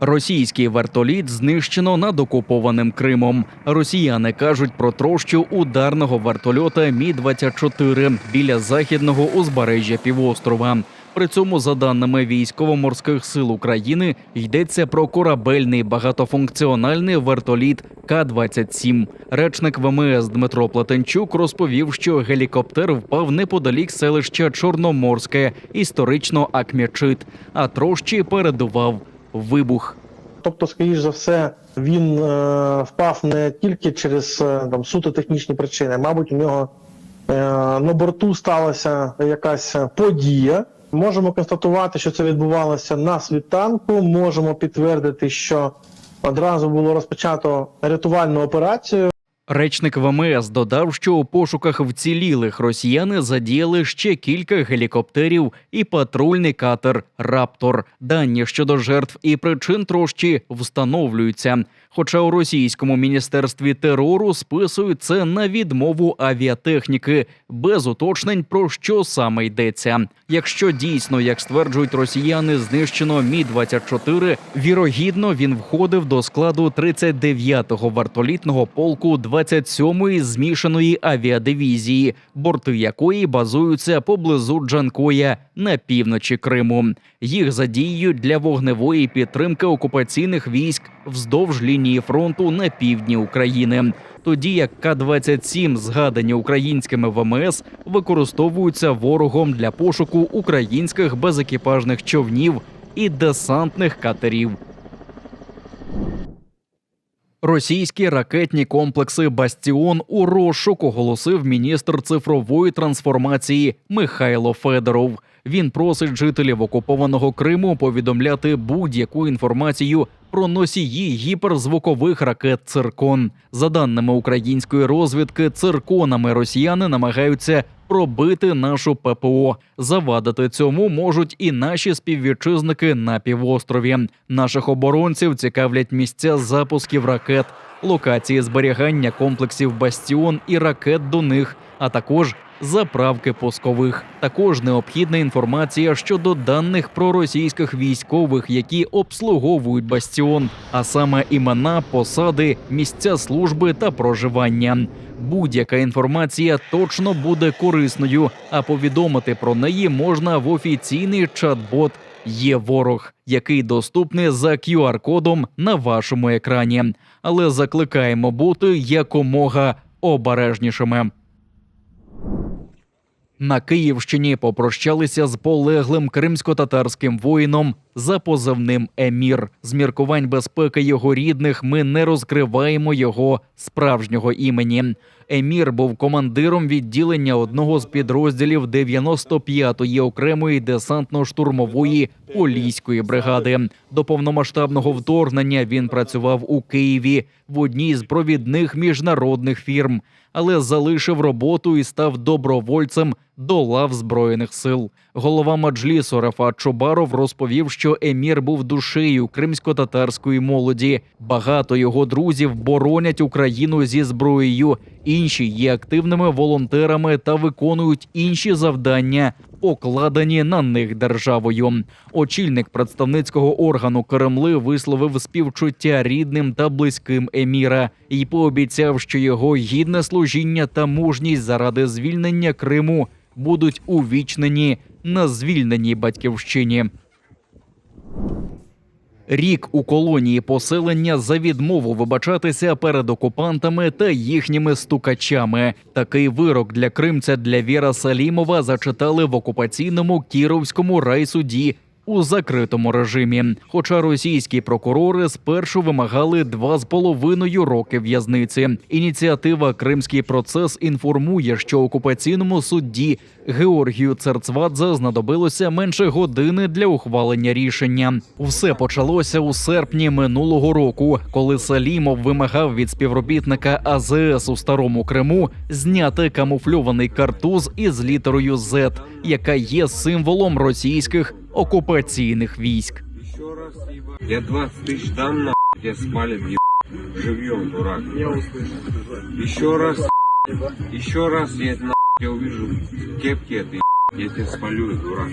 Російський вертоліт знищено над окупованим Кримом. Росіяни кажуть про трощу ударного вертольота Мі 24 біля західного узбережжя півострова. При цьому, за даними військово-морських сил України, йдеться про корабельний багатофункціональний вертоліт К-27. Речник ВМС Дмитро Платенчук розповів, що гелікоптер впав неподалік селища Чорноморське, історично Акмячит, а трощі передував вибух. Тобто, скоріш за все, він е, впав не тільки через е, там суто технічні причини. Мабуть, у нього е, на борту сталася якась подія. Можемо констатувати, що це відбувалося на світанку. Можемо підтвердити, що одразу було розпочато рятувальну операцію. Речник ВМС додав, що у пошуках вцілілих росіяни задіяли ще кілька гелікоптерів і патрульний катер Раптор. Дані щодо жертв і причин трощі встановлюються. Хоча у російському міністерстві терору списують це на відмову авіатехніки без уточнень про що саме йдеться. Якщо дійсно, як стверджують росіяни, знищено мі 24 вірогідно він входив до складу 39-го вертолітного полку 27-ї змішаної авіадивізії, борти якої базуються поблизу Джанкоя на півночі Криму. Їх задіюють для вогневої підтримки окупаційних військ вздовж лінії фронту на півдні України. Тоді як К-27, згадані українськими ВМС, використовуються ворогом для пошуку українських безекіпажних човнів і десантних катерів. Російські ракетні комплекси Бастіон у розшук оголосив міністр цифрової трансформації Михайло Федоров. Він просить жителів окупованого Криму повідомляти будь-яку інформацію про носії гіперзвукових ракет Циркон. За даними української розвідки, цирконами росіяни намагаються пробити нашу ППО. Завадити цьому можуть і наші співвітчизники на півострові. Наших оборонців цікавлять місця запусків ракет, локації зберігання комплексів Бастіон і ракет до них, а також заправки пускових. Також необхідна інформація щодо даних про російських військових, які обслуговують бастіон, а саме імена, посади, місця служби та проживання. Будь-яка інформація точно буде корисною, а повідомити про неї можна в офіційний чат-бот Є ворог, який доступний за QR-кодом на вашому екрані. Але закликаємо бути якомога обережнішими. На Київщині попрощалися з полеглим кримсько-татарським воїном за позивним Емір. З міркувань безпеки його рідних ми не розкриваємо його справжнього імені. Емір був командиром відділення одного з підрозділів 95-ї окремої десантно-штурмової поліської бригади. До повномасштабного вторгнення він працював у Києві в одній з провідних міжнародних фірм, але залишив роботу і став добровольцем до лав збройних сил. Голова Маджлісу Рафат Чубаров розповів, що емір був душею кримсько-татарської молоді. Багато його друзів боронять Україну зі зброєю. Інші є активними волонтерами та виконують інші завдання, покладені на них державою. Очільник представницького органу Кремли висловив співчуття рідним та близьким еміра і пообіцяв, що його гідне служіння та мужність заради звільнення Криму будуть увічнені на звільненій батьківщині. Рік у колонії поселення за відмову вибачатися перед окупантами та їхніми стукачами. Такий вирок для кримця для Віра Салімова зачитали в окупаційному Кіровському райсуді у закритому режимі. Хоча російські прокурори спершу вимагали два з половиною роки в'язниці. Ініціатива Кримський процес інформує, що окупаційному судді Георгію Церцвадзе знадобилося менше години для ухвалення рішення. Все почалося у серпні минулого року, коли Салімов вимагав від співробітника АЗС у старому Криму зняти камуфльований картуз із літерою Z, яка є символом російських окупаційних військ. Еще раз, ебать. Я 20 тысяч дам на тебя спалит, ебать. Живьем, дурак. Я услышу. Еще раз, еще раз я на тебя увижу в кепке этой, ебать. я тебя спалю, дурак.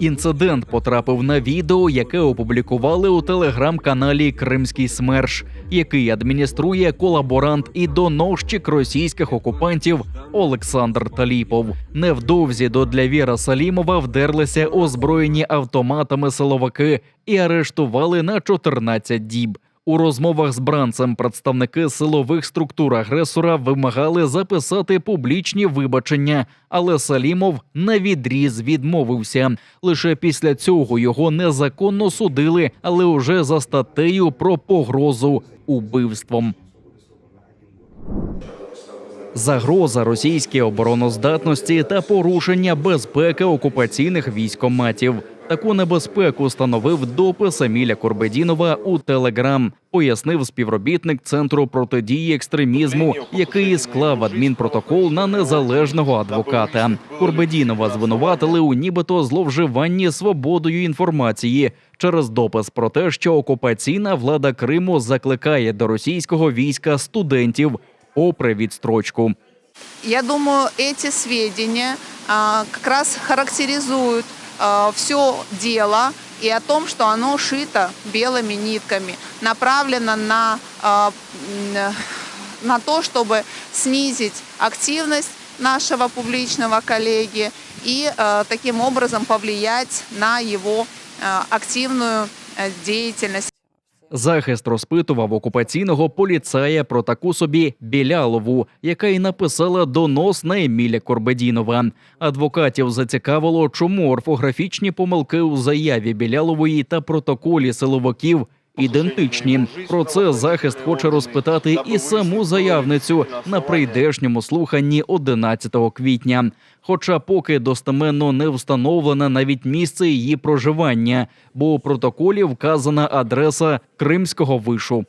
Інцидент потрапив на відео, яке опублікували у телеграм-каналі Кримський Смерш, який адмініструє колаборант і доносчик російських окупантів Олександр Таліпов. Невдовзі до для Віра Салімова вдерлися озброєні автоматами силовики і арештували на 14 діб. У розмовах з бранцем представники силових структур агресора вимагали записати публічні вибачення, але Салімов на відріз відмовився. Лише після цього його незаконно судили, але уже за статтею про погрозу убивством. Загроза російській обороноздатності та порушення безпеки окупаційних військоматів. Таку небезпеку становив допис Еміля Корбедінова у Телеграм, пояснив співробітник центру протидії екстремізму, який склав адмінпротокол на незалежного адвоката. Корбедінова звинуватили у нібито зловживанні свободою інформації через допис про те, що окупаційна влада Криму закликає до російського війська студентів попри відстрочку. Я думаю, эти сведения а, как характеризуют все дело и о том, что оно шито белыми нитками, направлено на, а, м, на то, чтобы снизить активность нашего публичного коллеги и таким образом повлиять на его активную э, деятельность. Захист розпитував окупаційного поліцая про таку собі Білялову, яка й написала донос на Еміля Корбедінова. Адвокатів зацікавило, чому орфографічні помилки у заяві Білялової та протоколі силовиків ідентичні. Про це захист хоче розпитати і саму заявницю на прийдешньому слуханні 11 квітня. Хоча поки достеменно не встановлено навіть місце її проживання, бо у протоколі вказана адреса Кримського вишу.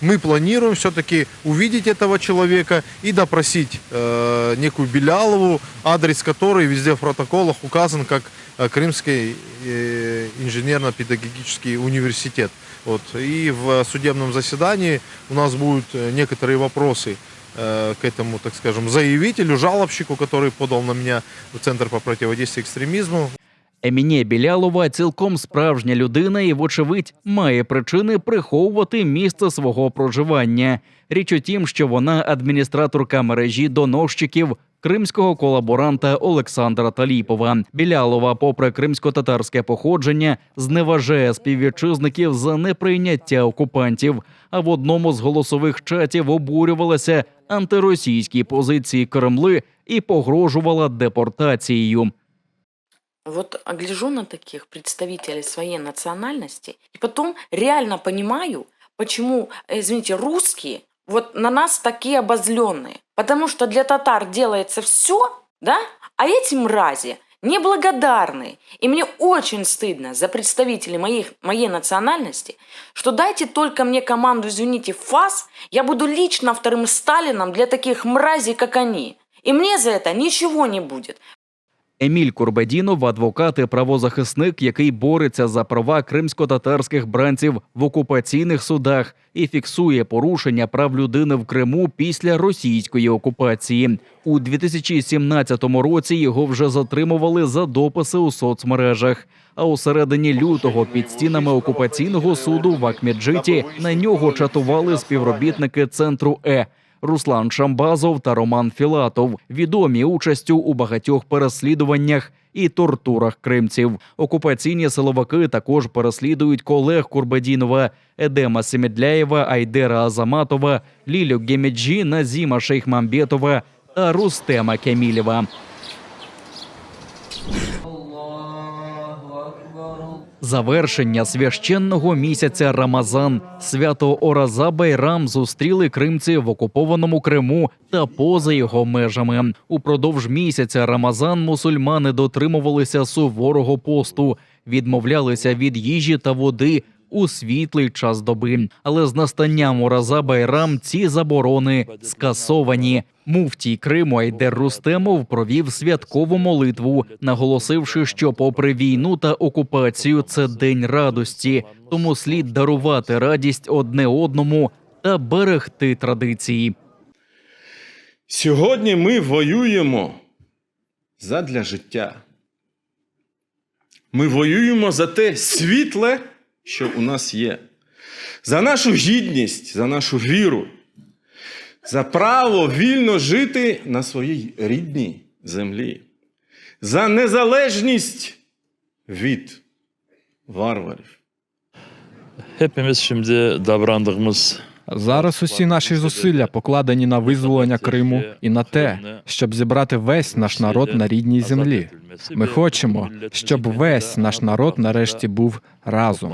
Мы планируем все-таки увидеть этого человека и допросить э, некую Белялову, адрес которой везде в протоколах указан как э, Крымский э, инженерно-педагогический университет. Вот. И в судебном заседании у нас будут э, некоторые вопросы э, к этому, так скажем, заявителю, жалобщику, который подал на меня в Центр по противодействию экстремизму. Емінє Білялова цілком справжня людина і, вочевидь, має причини приховувати місце свого проживання. Річ у тім, що вона адміністраторка мережі доносчиків кримського колаборанта Олександра Таліпова. Білялова, попри кримсько-татарське походження, зневажає співвітчизників за неприйняття окупантів. А в одному з голосових чатів обурювалася антиросійській позиції Кремли і погрожувала депортацією. Вот гляжу на таких представителей своей национальности, и потом реально понимаю, почему, э, извините, русские вот на нас такие обозленные. Потому что для татар делается все, да, а эти мрази неблагодарные. И мне очень стыдно за представителей моих, моей национальности, что дайте только мне команду, извините, ФАС, я буду лично вторым Сталином для таких мразей, как они. И мне за это ничего не будет. Еміль Курбедінов, адвокат і правозахисник, який бореться за права кримсько-татарських бранців в окупаційних судах і фіксує порушення прав людини в Криму після російської окупації. У 2017 році його вже затримували за дописи у соцмережах. А у середині лютого під стінами окупаційного суду в Акмеджиті на нього чатували співробітники центру Е. Руслан Шамбазов та Роман Філатов, відомі участю у багатьох переслідуваннях і тортурах кримців. Окупаційні силовики також переслідують колег Курбадінова, Едема Семедляєва, Айдера Азаматова, Лілю Гемеджі, Назіма Шейхмамбетова та Рустема Кемілєва. Завершення священного місяця Рамазан свято Ораза Байрам зустріли кримці в окупованому Криму та поза його межами. Упродовж місяця Рамазан мусульмани дотримувалися суворого посту, відмовлялися від їжі та води. У світлий час доби, але з настанням Ораза Байрам ці заборони скасовані. Муфтій Криму Айдер Рустемов провів святкову молитву, наголосивши, що, попри війну та окупацію, це день радості, тому слід дарувати радість одне одному та берегти традиції. Сьогодні ми воюємо задля життя. Ми воюємо за те світле, що у нас є. За нашу гідність, за нашу віру, за право вільно жити на своїй рідній землі, за незалежність від варварів. Hepimiz şimdi davrandığımız Зараз усі наші зусилля покладені на визволення Криму і на те, щоб зібрати весь наш народ на рідній землі. Ми хочемо, щоб весь наш народ нарешті був разом.